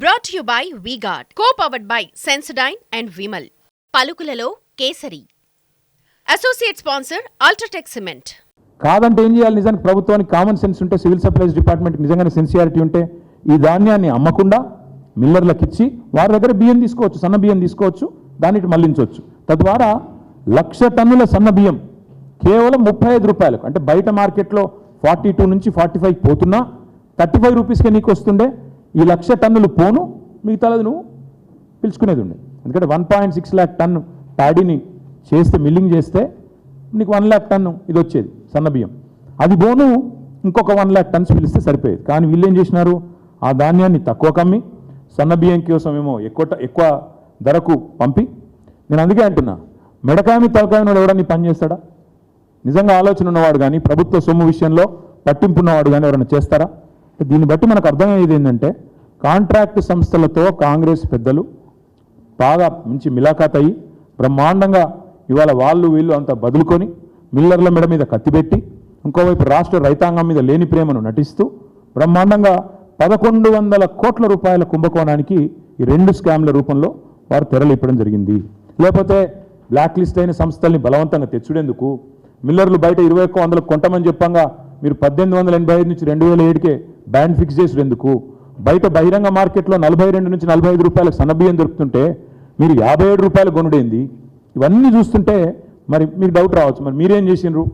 Brought you by V Guard co powered by Sensodyne and Vimal పలుకులలో kesari. Associate sponsor UltraTech cement కాదంటే ఏం చేయాలి? నిజానికి ప్రభుత్వానికి కామన్ సెన్స్ ఉంటే సివిల్ సప్లైస్ డిపార్ట్మెంట్కి నిజంగానే సిన్సియారిటీ ఉంటే ఈ ధాన్యాన్ని అమ్మకుండా మిల్లర్లకు ఇచ్చి వారి దగ్గర బియ్యం తీసుకోవచ్చు సన్న బియ్యం తీసుకోవచ్చు దాన్ని మళ్ళించవచ్చు. తద్వారా లక్ష టన్నుల సన్న బియ్యం కేవలం ముప్పై ఐదు రూపాయలకు అంటే బయట మార్కెట్లో ఫార్టీ టూ నుంచి ఫార్టీ ఫైవ్ పోతున్నా థర్టీ ఫైవ్ రూపీస్కే నీకు వస్తుండే ఈ లక్ష టన్నులు పోను మిగతాది నువ్వు పిలుచుకునేది ఉండే. ఎందుకంటే one point six lakh ton ప్యాడీని చేస్తే మిల్లింగ్ చేస్తే నీకు వన్ ల్యాక్ టన్ను ఇది వచ్చేది సన్న బియ్యం. అది బోను ఇంకొక వన్ ల్యాక్ టన్స్ పిలిస్తే సరిపోయేది. కానీ వీళ్ళు ఏం చేసినారు? ఆ ధాన్యాన్ని తక్కువ కమ్మి సన్న బియ్యం కోసం ఏమో ఎక్కువ ట- ఎక్కువ ధరకు పంపి నేను అందుకే అంటున్నా మెడకాయమి తలకాయ ఉన్నాడు ఎవడని పని చేస్తాడా? నిజంగా ఆలోచన ఉన్నవాడు కానీ ప్రభుత్వ సొమ్ము విషయంలో పట్టింపు ఉన్నవాడు కానీ ఎవరైనా చేస్తారా? దీన్ని బట్టి మనకు అర్థమయ్యేది ఏంటంటే కాంట్రాక్ట్ సంస్థలతో కాంగ్రెస్ పెద్దలు బాగా మంచి మిలాఖాత్ అయ్యి బ్రహ్మాండంగా ఇవాళ వాళ్ళు వీళ్ళు అంతా బదులుకొని మిల్లర్ల మెడ మీద కత్తిపెట్టి ఇంకోవైపు రాష్ట్ర రైతాంగం మీద లేని ప్రేమను నటిస్తూ బ్రహ్మాండంగా పదకొండు వందల కోట్ల రూపాయల కుంభకోణానికి ఈ రెండు స్కామ్ల రూపంలో వారు తెరలిప్పడం జరిగింది. లేకపోతే బ్లాక్ లిస్ట్ అయిన సంస్థల్ని బలవంతంగా తెచ్చుడేందుకు? మిల్లర్లు బయట ఇరవై ఒక్క వందలకు కొంటమని చెప్పంగా మీరు పద్దెనిమిది వందల ఎనభై ఐదు నుంచి రెండు వేల ఏడుకే బ్యాండ్ ఫిక్స్ చేసుడేందుకు? బయట బహిరంగ మార్కెట్లో నలభై రెండు నుంచి నలభై ఐదు రూపాయలకు సన్నబియ్యం దొరుకుతుంటే మీరు యాభై ఏడు రూపాయలు కొనుడేంది ఇవన్నీ చూస్తుంటే మరి మీకు డౌట్ రావచ్చు. మరి మీరేం చేసిండ్రు?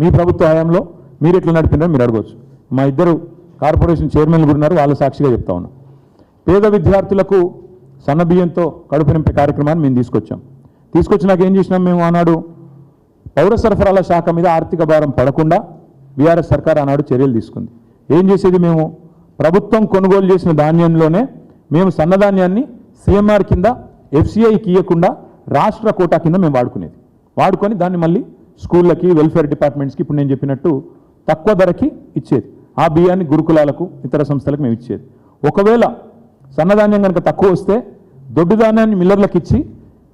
మీ ప్రభుత్వ హయాంలో మీరు ఎట్లా నడిపినారో మీరు అడగవచ్చు మా ఇద్దరు కార్పొరేషన్ చైర్మన్లు కూడా ఉన్నారు వాళ్ళ సాక్షిగా చెప్తా ఉన్నా. పేద విద్యార్థులకు సన్నబియ్యంతో కడుపు నింపే కార్యక్రమాన్ని మేము తీసుకొచ్చాం. తీసుకొచ్చినాక ఏం చేసినాం మేము ఆనాడు? పౌర సరఫరాల శాఖ మీద ఆర్థిక భారం పడకుండా బీఆర్ఎస్ సర్కార్ ఆనాడు చర్యలు తీసుకుంది. ఏం చేసేది మేము? ప్రభుత్వం కొనుగోలు చేసిన ధాన్యంలోనే మేము సన్నధాన్యాన్ని సీఎంఆర్ కింద ఎఫ్సిఐకి ఇవ్వకుండా రాష్ట్ర కోటా కింద మేము వాడుకునేది. వాడుకొని దాన్ని మళ్ళీ స్కూళ్ళకి వెల్ఫేర్ డిపార్ట్మెంట్స్కి ఇప్పుడు నేను చెప్పినట్టు తక్కువ ధరకి ఇచ్చేది. ఆ బియ్యాన్ని గురుకులాలకు ఇతర సంస్థలకు మేము ఇచ్చేది. ఒకవేళ సన్నధాన్యం కనుక తక్కువ వస్తే దొడ్డు ధాన్యాన్ని మిల్లర్లకు ఇచ్చి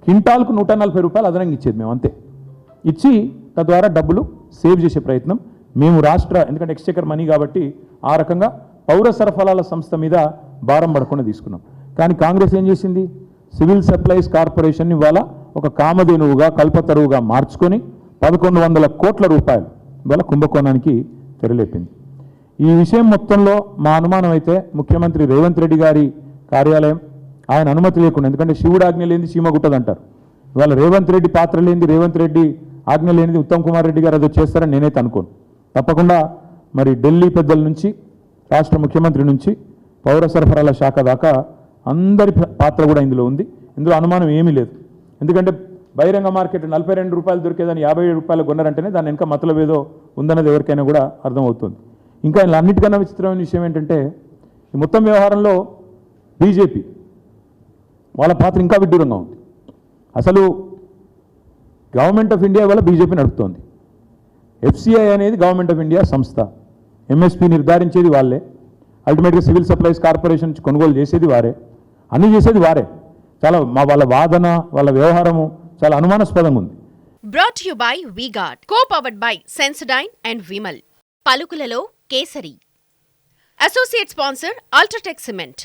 క్వింటాల్కు నూట నలభై రూపాయలు అదనంగా ఇచ్చేది మేము అంతే. ఇచ్చి తద్వారా డబ్బులు సేవ్ చేసే ప్రయత్నం మేము రాష్ట్ర ఎందుకంటే ఎక్స్చేకర్ మనీ కాబట్టి ఆ రకంగా పౌర సరఫరాల సంస్థ మీద భారం పడకుండా తీసుకున్నాం. కానీ కాంగ్రెస్ ఏం చేసింది? సివిల్ సప్లైస్ కార్పొరేషన్ ఇవాళ ఒక కామధేనువుగా కల్పతరువుగా మార్చుకొని పదకొండు వందల కోట్ల రూపాయలు ఇవాళ కుంభకోణానికి తెరలేపింది. ఈ విషయం మొత్తంలో మా అనుమానం అయితే ముఖ్యమంత్రి రేవంత్ రెడ్డి గారి కార్యాలయం ఆయన అనుమతి లేకుండా ఎందుకంటే శివుడు ఆజ్ఞ లేనిది సీమ గుట్టదంటారు. ఇవాళ రేవంత్ రెడ్డి పాత్ర లేనిది రేవంత్ రెడ్డి ఆజ్ఞ లేనిది ఉత్తమ్ కుమార్ రెడ్డి గారు అది చేస్తారని నేనైతే అనుకోను. తప్పకుండా మరి ఢిల్లీ పెద్దల నుంచి రాష్ట్ర ముఖ్యమంత్రి నుంచి పౌర సరఫరాల శాఖ దాకా అందరి ప- పాత్ర కూడా ఇందులో ఉంది. ఇందులో అనుమానం ఏమీ లేదు. ఎందుకంటే బహిరంగ మార్కెట్ నలభై రెండు రూపాయలు దొరికేదాన్ని యాభై ఏడు రూపాయలు కొన్నారంటేనే దాని వెనక మతలబ్ ఏదో ఉందన్నది ఎవరికైనా కూడా అర్థమవుతుంది. ఇంకా ఇలా అన్నిటికన్నా విచిత్రమైన విషయం ఏంటంటే ఈ మొత్తం వ్యవహారంలో బీజేపీ వాళ్ళ పాత్ర ఇంకా విడ్డూరంగా ఉంది. అసలు గవర్నమెంట్ ఆఫ్ ఇండియా వల్ల బీజేపీ నడుపుతోంది. ఎఫ్సిఐ అనేది గవర్నమెంట్ ఆఫ్ ఇండియా సంస్థ. ఎంఎస్పి నిర్ధారించేది వాళ్ళే. అల్టిమేట్గా సివిల్ సప్లైస్ కార్పొరేషన్ నుంచి కొనుగోలు చేసేది వారే. అన్నీ చేసేది వారే. చాలా మా వాళ్ళ వాదన వాళ్ళ వ్యవహారము చాలా అనుమానాస్పదంగా ఉంది. Brought you by V Guard co powered by Sensodyne and Vimal పలుకులలో kesari. Associate sponsor UltraTech cement